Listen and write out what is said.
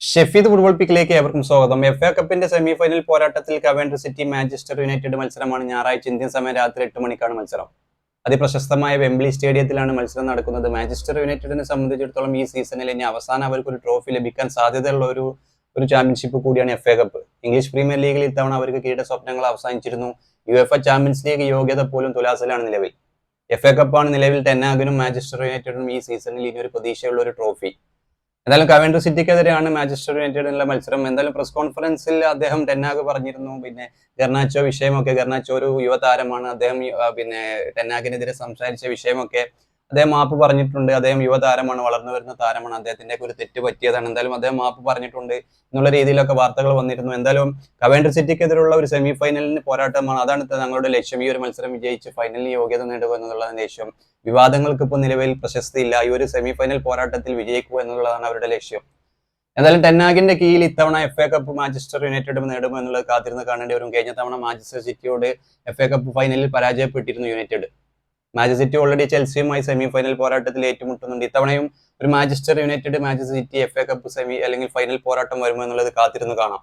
Shefeed football പിക്കിലേക്ക് ഏവർക്കും സ്വാഗതം. എഫ് എ കപ്പിന്റെ സെമി ഫൈനൽ പോരാട്ടത്തിൽ കവേണ്ടർ സിറ്റി മാഞ്ചസ്റ്റർ യുണൈറ്റഡ് മത്സരമാണ് ഞായറാഴ്ച ഇന്ത്യൻ സമയം രാത്രി എട്ട് മണിക്കാണ് മത്സരം. അതിപ്രശസ്തമായ വെംബ്ലി സ്റ്റേഡിയത്തിലാണ് മത്സരം നടക്കുന്നത്. മാഞ്ചസ്റ്റർ യുണൈറ്റഡിനെ സംബന്ധിച്ചിടത്തോളം ഈ സീസണിൽ ഇനി അവസാനം അവർക്ക് ഒരു ട്രോഫി ലഭിക്കാൻ സാധ്യതയുള്ള ഒരു ഒരു ചാമ്പ്യൻഷിപ്പ് കൂടിയാണ് F A Cup English Premier ലീഗിൽ ഇത്തവണ അവർക്ക് കീട സ്വപ്നങ്ങൾ അവസാനിച്ചിരുന്നു. U F A Champions League യോഗ്യത പോലും തുലാസിലാണ് നിലവിൽ. എഫ് എ കപ്പാണ് നിലവിൽ ടെന്നാഗിനും മാഞ്ചസ്റ്റർ യുണൈറ്റഡും ഈ സീസണിൽ ഇനി ഒരു പ്രതീക്ഷയുള്ള ഒരു ട്രോഫി എന്തായാലും കവേണ്ടർ സിറ്റിക്കെതിരെയാണ് മാഞ്ചസ്റ്റർ യുണൈറ്റഡിനുള്ള മത്സരം. എന്തായാലും പ്രസ് കോൺഫറൻസിൽ അദ്ദേഹം ടെന്നാഗ് പറഞ്ഞിരുന്നു. പിന്നെ ഗർണാച്ചോ വിഷയമൊക്കെ ഗർണാച്ചോ ഒരു യുവതാരമാണ്. അദ്ദേഹം പിന്നെ ടെന്നാഗിനെതിരെ സംസാരിച്ച വിഷയമൊക്കെ അദ്ദേഹം മാപ്പ് പറഞ്ഞിട്ടുണ്ട് അദ്ദേഹം യുവതാരമാണ് വളർന്നു വരുന്ന താരമാണ്. അദ്ദേഹത്തിന്റെ ഒരു തെറ്റ് പറ്റിയതാണ്. എന്തായാലും അദ്ദേഹം മാപ്പ് പറഞ്ഞിട്ടുണ്ട് എന്നുള്ള രീതിയിലൊക്കെ വാർത്തകൾ വന്നിരുന്നു. എന്തായാലും കവേണ്ടർ സിറ്റിക്കെതിരുള്ള ഒരു സെമി ഫൈനലിന് പോരാട്ടമാണ്. അതാണ് ഞങ്ങളുടെ ലക്ഷ്യം. ഈ ഒരു മത്സരം വിജയിച്ച് ഫൈനലിന് യോഗ്യത നേടുക എന്നുള്ളതാണ് ലക്ഷ്യം. വിവാദങ്ങൾക്ക് ഇപ്പോൾ നിലവിൽ പ്രശസ്തിയില്ല. ഈ ഒരു സെമി ഫൈനൽ പോരാട്ടത്തിൽ വിജയിക്കുക എന്നുള്ളതാണ് അവരുടെ ലക്ഷ്യം. എന്തായാലും ടെന്നാഗിന്റെ കീഴിൽ ഇത്തവണ F A Cup Manchester United നേടുമോ എന്നുള്ളത് കാത്തിരുന്ന് കാണേണ്ടി വരും. കഴിഞ്ഞ തവണ മാഞ്ചസ്റ്റർ സിറ്റിയോട് എഫ് എ കപ്പ് ഫൈനലിൽ പരാജയപ്പെട്ടിരുന്നു യുണൈറ്റഡ്. മാഞ്ചസ്റ്റർ സിറ്റി ഓൾറെഡി ചെൽസിയുമായി സെമി ഫൈനൽ പോരാട്ടത്തിൽ ഏറ്റുമുട്ടുന്നുണ്ട്. ഇത്തവണയും ഒരു Manchester United Manchester City F A Cup semi അല്ലെങ്കിൽ ഫൈനൽ പോരാട്ടം വരുമോ എന്നുള്ളത് കാത്തിരുന്ന് കാണാം.